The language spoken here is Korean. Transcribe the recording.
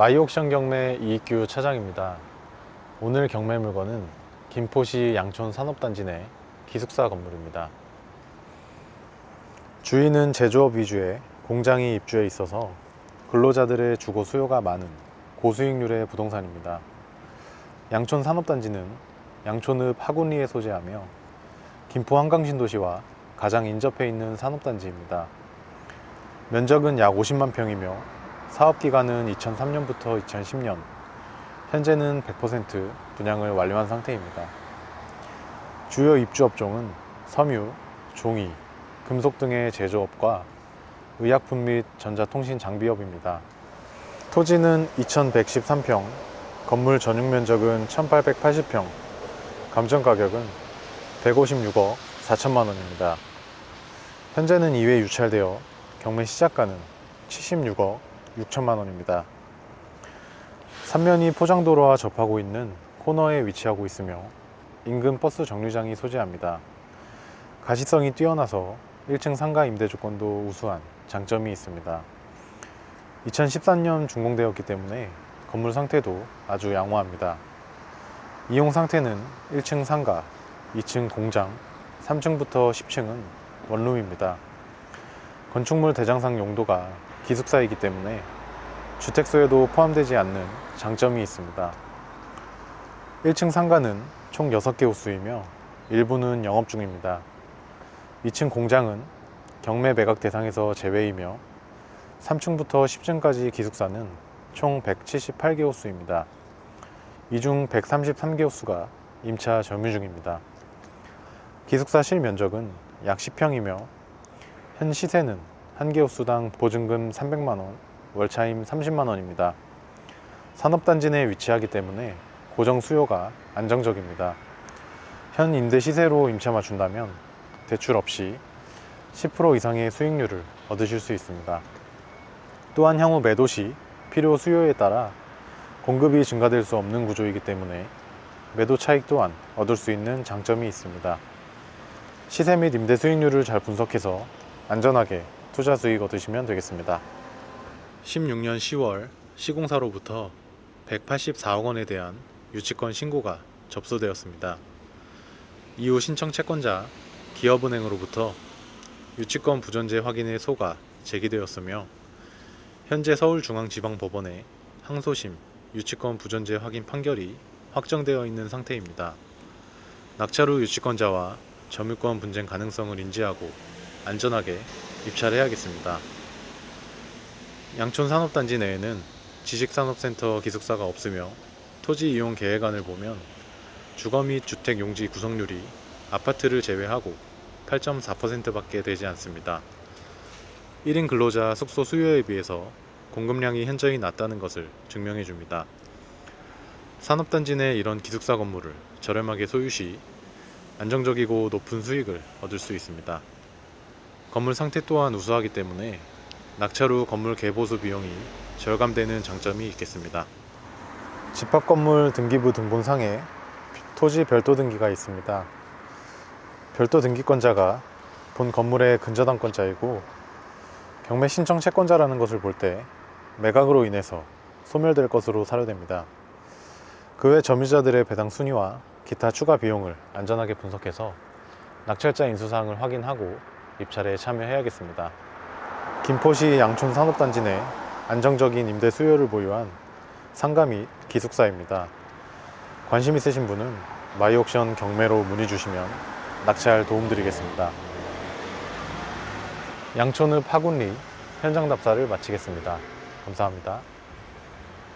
마이옥션 경매 이익규 차장입니다. 오늘 경매 물건은 김포시 양촌 산업단지 내 기숙사 건물입니다. 주인은 제조업 위주의 공장이 입주해 있어서 근로자들의 주거 수요가 많은 고수익률의 부동산입니다. 양촌 산업단지는 양촌읍 하군리에 소재하며 김포 한강신도시와 가장 인접해 있는 산업단지입니다. 면적은 약 50만 평이며 사업 기간은 2003년부터 2010년, 현재는 100% 분양을 완료한 상태입니다. 주요 입주 업종은 섬유, 종이, 금속 등의 제조업과 의약품 및 전자통신 장비업입니다. 토지는 2113평, 건물 전용 면적은 1880평, 감정 가격은 156억 4천만 원입니다. 현재는 2회 유찰되어 경매 시작가는 76억 6천만 원입니다. 삼면이 포장도로와 접하고 있는 코너에 위치하고 있으며 인근 버스 정류장이 소재합니다. 가시성이 뛰어나서 1층 상가 임대 조건도 우수한 장점이 있습니다. 2013년 준공되었기 때문에 건물 상태도 아주 양호합니다. 이용 상태는 1층 상가, 2층 공장, 3층부터 10층은 원룸입니다. 건축물 대장상 용도가 기숙사이기 때문에 주택소에도 포함되지 않는 장점이 있습니다. 1층 상가는 총 6개 호수이며 일부는 영업 중입니다. 2층 공장은 경매 매각 대상에서 제외이며 3층부터 10층까지 기숙사는 총 178개 호수입니다. 이 중 133개 호수가 임차 점유 중입니다. 기숙사 실면적은 약 10평이며 현 시세는 한 개 호수당 보증금 300만 원, 월차임 30만 원입니다. 산업단지 내에 위치하기 때문에 고정 수요가 안정적입니다. 현 임대 시세로 임차 맞춘다면 대출 없이 10% 이상의 수익률을 얻으실 수 있습니다. 또한 향후 매도 시 필요 수요에 따라 공급이 증가될 수 없는 구조이기 때문에 매도 차익 또한 얻을 수 있는 장점이 있습니다. 시세 및 임대 수익률을 잘 분석해서 안전하게 투자 수익 얻으시면 되겠습니다. 16년 10월 시공사로부터 184억 원에 대한 유치권 신고가 접수되었습니다. 이후 신청 채권자 기업은행으로부터 유치권 부존재 확인의 소가 제기되었으며 현재 서울중앙지방법원에 항소심 유치권 부존재 확인 판결이 확정되어 있는 상태입니다. 낙찰 후 유치권자와 점유권 분쟁 가능성을 인지하고 안전하게 입찰 해야겠습니다. 양촌 산업단지 내에는 지식산업센터 기숙사가 없으며 토지 이용 계획안을 보면 주거 및 주택 용지 구성률이 아파트를 제외하고 8.4%밖에 되지 않습니다. 1인 근로자 숙소 수요에 비해서 공급량이 현저히 낮다는 것을 증명해 줍니다. 산업단지 내 이런 기숙사 건물을 저렴하게 소유 시 안정적이고 높은 수익을 얻을 수 있습니다. 건물 상태 또한 우수하기 때문에 낙찰 후 건물 개보수 비용이 절감되는 장점이 있겠습니다. 집합 건물 등기부 등본상에 토지 별도 등기가 있습니다. 별도 등기권자가 본 건물의 근저당권자이고 경매 신청 채권자라는 것을 볼 때 매각으로 인해서 소멸될 것으로 사료됩니다. 그 외 점유자들의 배당 순위와 기타 추가 비용을 안전하게 분석해서 낙찰자 인수사항을 확인하고 입찰에 참여해야겠습니다. 김포시 양촌 산업단지 내 안정적인 임대 수요를 보유한 상가 및 기숙사입니다. 관심 있으신 분은 마이옥션 경매로 문의 주시면 낙찰 도움드리겠습니다. 양촌읍 하군리 현장 답사를 마치겠습니다. 감사합니다.